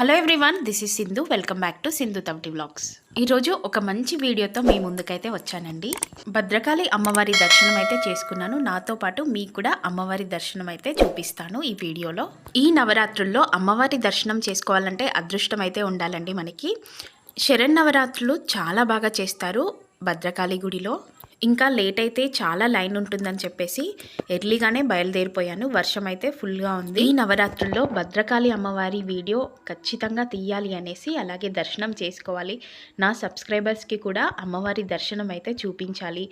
Hello everyone this is Sindhu welcome back to Sindhu తమిటి vlogs ఈరోజు ఒక మంచి వీడియోతో మీ ముందుకైతే వచ్చానండి. భద్రకాళి అమ్మవారి దర్శనం అయితే చేసుకున్నాను. నాతో పాటు మీకు కూడా అమ్మవారి దర్శనం అయితే చూపిస్తాను ఈ వీడియోలో. ఈ నవరాత్రుల్లో అమ్మవారి దర్శనం చేసుకోవాలంటే అదృష్టం అయితే ఉండాలండి మనకి. శరన్నవరాత్రులు చాలా బాగా చేస్తారు భద్రకాళి గుడిలో. ఇంకా లేట్ అయితే చాలా లైన్ ఉంటుందని చెప్పేసి ఎర్లీగానే బయలుదేరిపోయాను. వర్షం అయితే ఫుల్గా ఉంది. ఈ నవరాత్రుల్లో భద్రకాళి అమ్మవారి వీడియో ఖచ్చితంగా తీయాలి అనేసి అలాగే దర్శనం చేసుకోవాలి. నా సబ్స్క్రైబర్స్కి కూడా అమ్మవారి దర్శనం అయితే చూపించాలి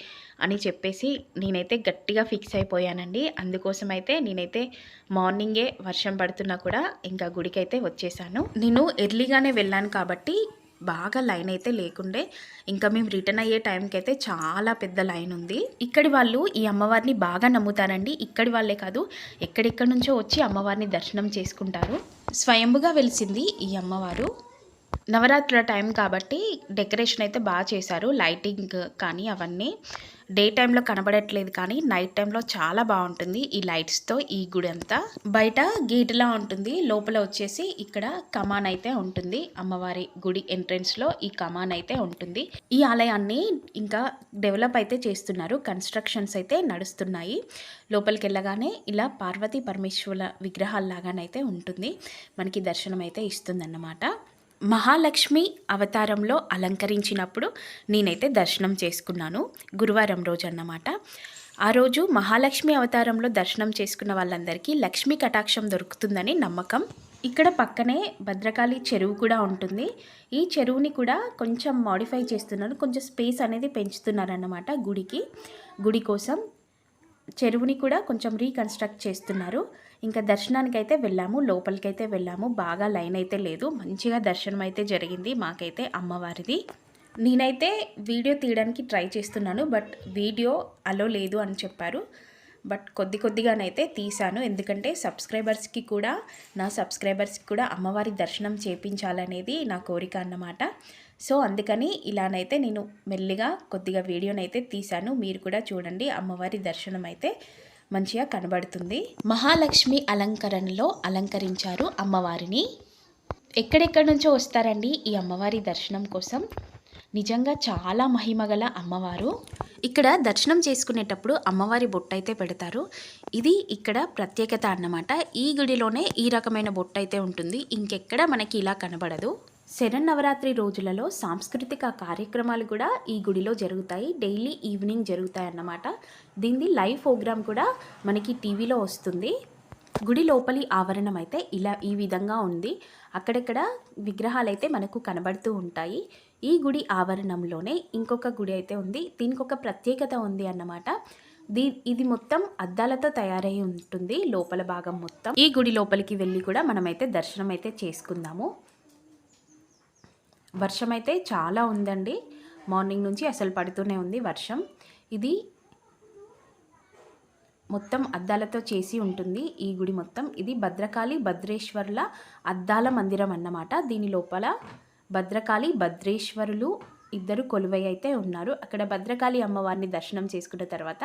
అని చెప్పేసి నేనైతే గట్టిగా ఫిక్స్ అయిపోయానండి. అందుకోసం అయితే నేనైతే మార్నింగే వర్షం పడుతున్నా కూడా ఇంకా గుడికి అయితే వచ్చేసాను. నేను ఎర్లీగానే వెళ్ళాను కాబట్టి బాగా లైన్ అయితే లేకుండే ఇంకా మేము రిటర్న్ అయ్యే టైంకి అయితే చాలా పెద్ద లైన్ ఉంది. ఇక్కడి వాళ్ళు ఈ అమ్మవారిని బాగా నమ్ముతారండి. ఇక్కడి వాళ్ళే కాదు ఎక్కడెక్కడి నుంచో వచ్చి అమ్మవారిని దర్శనం చేసుకుంటారు. స్వయంభుగా వెలిసింది ఈ అమ్మవారు. నవరాత్రుల టైం కాబట్టి డెకరేషన్ అయితే బాగా చేశారు. లైటింగ్ కానీ అవన్నీ డే టైంలో కనబడట్లేదు కానీ నైట్ టైంలో చాలా బాగుంటుంది ఈ లైట్స్తో ఈ గుడి అంతా బయట గేటులా ఉంటుంది. లోపల వచ్చేసి ఇక్కడ కమాన్ అయితే ఉంటుంది. అమ్మవారి గుడి ఎంట్రన్స్లో ఈ కమాన్ అయితే ఉంటుంది. ఈ ఆలయాన్ని ఇంకా డెవలప్ అయితే చేస్తున్నారు. కన్స్ట్రక్షన్స్ అయితే నడుస్తున్నాయి. లోపలికి వెళ్ళగానే ఇలా పార్వతీ పరమేశ్వరుల విగ్రహాల్లాగానైతే ఉంటుంది. మనకి దర్శనం అయితే ఇస్తుందన్నమాట. మహాలక్ష్మి అవతారంలో అలంకరించినప్పుడు నేనైతే దర్శనం చేసుకున్నాను గురువారం రోజు అన్నమాట ఆ రోజు మహాలక్ష్మి అవతారంలో దర్శనం చేసుకున్న వాళ్ళందరికీ లక్ష్మీ కటాక్షం దొరుకుతుందని నమ్మకం. ఇక్కడ పక్కనే భద్రకాళి చెరువు కూడా ఉంటుంది. ఈ చెరువుని కూడా కొంచెం మాడిఫై చేస్తున్నారు. కొంచెం స్పేస్ అనేది పెంచుతున్నారన్నమాట గుడికి. గుడి కోసం చెరువుని కూడా కొంచెం రీకన్స్ట్రక్ట్ చేస్తున్నారు. ఇంకా దర్శనానికైతే వెళ్ళాము లోపలికైతే వెళ్ళాము. బాగా లైన్ అయితే లేదు. మంచిగా దర్శనం అయితే జరిగింది మాకైతే అమ్మవారిది. నేనైతే వీడియో తీయడానికి ట్రై చేస్తున్నాను బట్ వీడియో అలో లేదు అని చెప్పారు. బట్ కొద్ది కొద్దిగానైతే తీశాను. ఎందుకంటే సబ్స్క్రైబర్స్కి కూడా నా సబ్స్క్రైబర్స్కి కూడా అమ్మవారి దర్శనం చేపించాలనేది నా కోరిక అన్నమాట. సో అందుకని ఇలానైతే నేను మెల్లిగా కొద్దిగా వీడియోనైతే తీశాను. మీరు కూడా చూడండి అమ్మవారి దర్శనం అయితే మంచిగా కనబడుతుంది. మహాలక్ష్మి అలంకరణలో అలంకరించారు అమ్మవారిని. ఎక్కడెక్కడి నుంచో వస్తారండి ఈ అమ్మవారి దర్శనం కోసం. నిజంగా చాలా మహిమగల అమ్మవారు. ఇక్కడ దర్శనం చేసుకునేటప్పుడు అమ్మవారి బొట్టు అయితే పెడతారు. ఇది ఇక్కడ ప్రత్యేకత అన్నమాట. ఈ గుడిలోనే ఈ రకమైన బొట్టు అయితే ఉంటుంది. ఇంకెక్కడ మనకి ఇలా కనబడదు. శరన్నవరాత్రి రోజులలో సాంస్కృతిక కార్యక్రమాలు కూడా ఈ గుడిలో జరుగుతాయి. డైలీ ఈవినింగ్ జరుగుతాయి అన్నమాట దీనిది లైవ్ ప్రోగ్రామ్ కూడా మనకి టీవీలో వస్తుంది. గుడి లోపలి ఆవరణం అయితే ఇలా ఈ విధంగా ఉంది. అక్కడక్కడ విగ్రహాలు అయితే మనకు కనబడుతూ ఉంటాయి. ఈ గుడి ఆవరణంలోనే ఇంకొక గుడి అయితే ఉంది. దీనికి ఒక ప్రత్యేకత ఉంది అన్నమాట. దీ ఇది మొత్తం అద్దాలతో తయారై ఉంటుంది. లోపల భాగం మొత్తం. ఈ గుడి లోపలికి వెళ్ళి కూడా మనమైతే దర్శనం అయితే చేసుకుందాము. వర్షం అయితే చాలా ఉందండి. మార్నింగ్ నుంచి అసలు పడుతూనే ఉంది వర్షం. ఇది మొత్తం అద్దాలతో చేసి ఉంటుంది ఈ గుడి మొత్తం. ఇది భద్రకాళి భద్రేశ్వర్ల అద్దాల మందిరం అన్నమాట. దీని లోపల భద్రకాళి భద్రేశ్వరులు ఇద్దరు కొలువై అయితే ఉన్నారు. అక్కడ భద్రకాళి అమ్మవారిని దర్శనం చేసుకున్న తర్వాత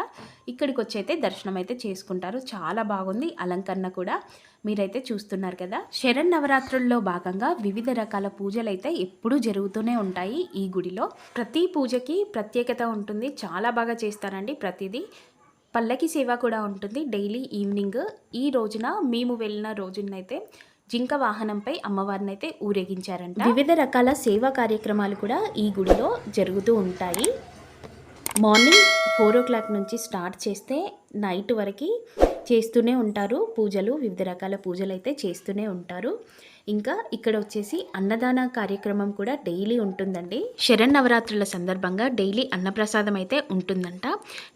ఇక్కడికి వచ్చి అయితే దర్శనం అయితే చేసుకుంటారు. చాలా బాగుంది. అలంకరణ కూడా మీరైతే చూస్తున్నారు కదా. శరణ్ నవరాత్రుల్లో భాగంగా వివిధ రకాల పూజలు అయితే ఎప్పుడూ జరుగుతూనే ఉంటాయి ఈ గుడిలో. ప్రతి పూజకి ప్రత్యేకత ఉంటుంది. చాలా బాగా చేస్తారండి ప్రతిదీ. పల్లకి సేవ కూడా ఉంటుంది డైలీ ఈవినింగ్. ఈ రోజున మేము వెళ్ళిన రోజునైతే జింక వాహనంపై అమ్మవారిని అయితే ఊరేగించారంట. వివిధ రకాల సేవా కార్యక్రమాలు కూడా ఈ గుడిలో జరుగుతూ ఉంటాయి. మార్నింగ్ ఫోర్ ఓ క్లాక్ నుంచి స్టార్ట్ చేస్తే నైట్ వరకు చేస్తూనే ఉంటారు. పూజలు వివిధ రకాల పూజలు అయితే చేస్తూనే ఉంటారు. ఇంకా ఇక్కడ వచ్చేసి అన్నదాన కార్యక్రమం కూడా డైలీ ఉంటుందండి. శరణ్ నవరాత్రుల సందర్భంగా డైలీ అన్నప్రసాదం అయితే ఉంటుందంట.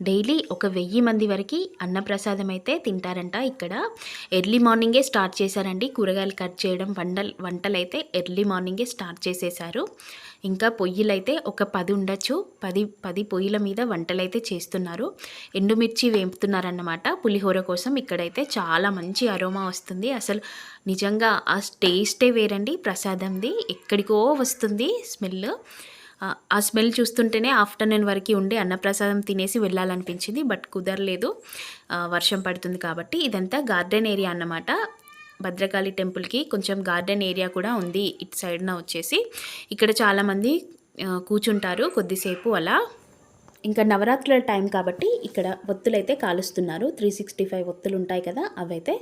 డైలీ ఒక వెయ్యి మంది వరకు అన్నప్రసాదం అయితే తింటారంట ఇక్కడ. ఎర్లీ మార్నింగే స్టార్ట్ చేశారండి. కూరగాయలు కట్ చేయడం వంటలు వంటలు అయితే ఎర్లీ మార్నింగే స్టార్ట్ చేసేసారు ఇంకా పొయ్యిలు అయితే ఒక పది ఉండొచ్చు. పది పది పొయ్యిల మీద వంటలు అయితే చేస్తున్నారు. ఎండుమిర్చి వేపుతున్నారన్నమాట. పులిహోర కోసం ఇక్కడైతే చాలా మంచి అరోమా వస్తుంది. అసలు నిజంగా ఆ టేస్టే వేరండి ప్రసాదంది. ఎక్కడికో వస్తుంది స్మెల్. ఆ స్మెల్ చూస్తుంటేనే ఆఫ్టర్నూన్ వరకు ఉండి అన్నప్రసాదం తినేసి వెళ్ళాలనిపించింది బట్ కుదరలేదు. వర్షం పడుతుంది కాబట్టి ఇదంతా గార్డెన్ ఏరియా అన్నమాట. భద్రకాళి టెంపుల్కి కొంచెం గార్డెన్ ఏరియా కూడా ఉంది ఇటు సైడ్న వచ్చేసి. ఇక్కడ చాలామంది కూర్చుంటారు కొద్దిసేపు అలా. ఇంకా నవరాత్రుల టైం కాబట్టి ఇక్కడ ఒత్తులైతే కాలుస్తున్నారు. త్రీ సిక్స్టీ ఫైవ్ ఒత్తులు ఉంటాయి కదా అవైతే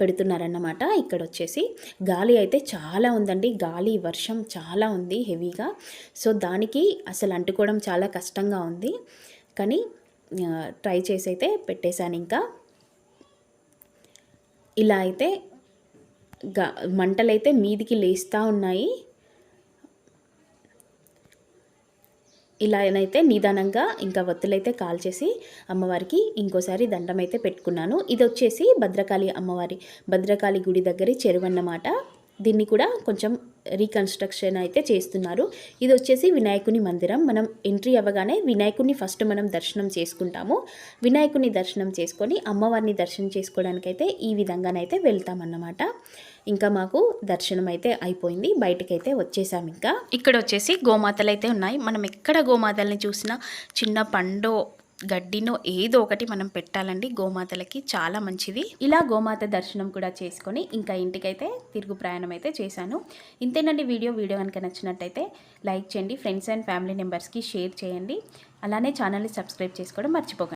పెడుతున్నారన్నమాట. ఇక్కడ వచ్చేసి గాలి అయితే చాలా ఉందండి. గాలి వర్షం చాలా ఉంది హెవీగా. సో దానికి అసలు అంటుకోవడం చాలా కష్టంగా ఉంది. కానీ ట్రై చేసి అయితే పెట్టేశాను ఇంకా. ఇలా అయితే గా మంటలైతే మీదికి లేస్తూ ఉన్నాయి. ఇలానైతే నిదానంగా ఇంకా ఒత్తులైతే కాల్చేసి అమ్మవారికి ఇంకోసారి దండం అయితే పెట్టుకున్నాను. ఇది వచ్చేసి భద్రకాళి అమ్మవారి భద్రకాళి గుడి దగ్గర చెరువు అన్నమాట దీన్ని కూడా కొంచెం రీకన్స్ట్రక్షన్ అయితే చేస్తున్నారు. ఇది వచ్చేసి వినాయకుని మందిరం. మనం ఎంట్రీ అవ్వగానే వినాయకుడిని ఫస్ట్ మనం దర్శనం చేసుకుంటాము. వినాయకుని దర్శనం చేసుకొని అమ్మవారిని దర్శనం చేసుకోవడానికైతే ఈ విధంగానైతే వెళ్తామన్నమాట. ఇంకా మాకు దర్శనం అయితే అయిపోయింది. బయటకైతే వచ్చేసాం ఇంకా. ఇక్కడ వచ్చేసి గోమాతలు అయితే ఉన్నాయి. మనం ఎక్కడ గోమాతల్ని చూసినా చిన్న పండో గడ్డినో ఏదో ఒకటి మనం పెట్టాలండి. గోమాతలకి చాలా మంచిది. ఇలా గోమాత దర్శనం కూడా చేసుకొని ఇంకా ఇంటికైతే తిరుగు ప్రయాణం అయితే చేశాను. ఇంతేనండి వీడియో. వీడియో కనుక నచ్చినట్టయితే లైక్ చేయండి. ఫ్రెండ్స్ అండ్ ఫ్యామిలీ మెంబర్స్కి షేర్ చేయండి. అలానే ఛానల్ని సబ్స్క్రైబ్ చేసుకోవడం మర్చిపోకండి.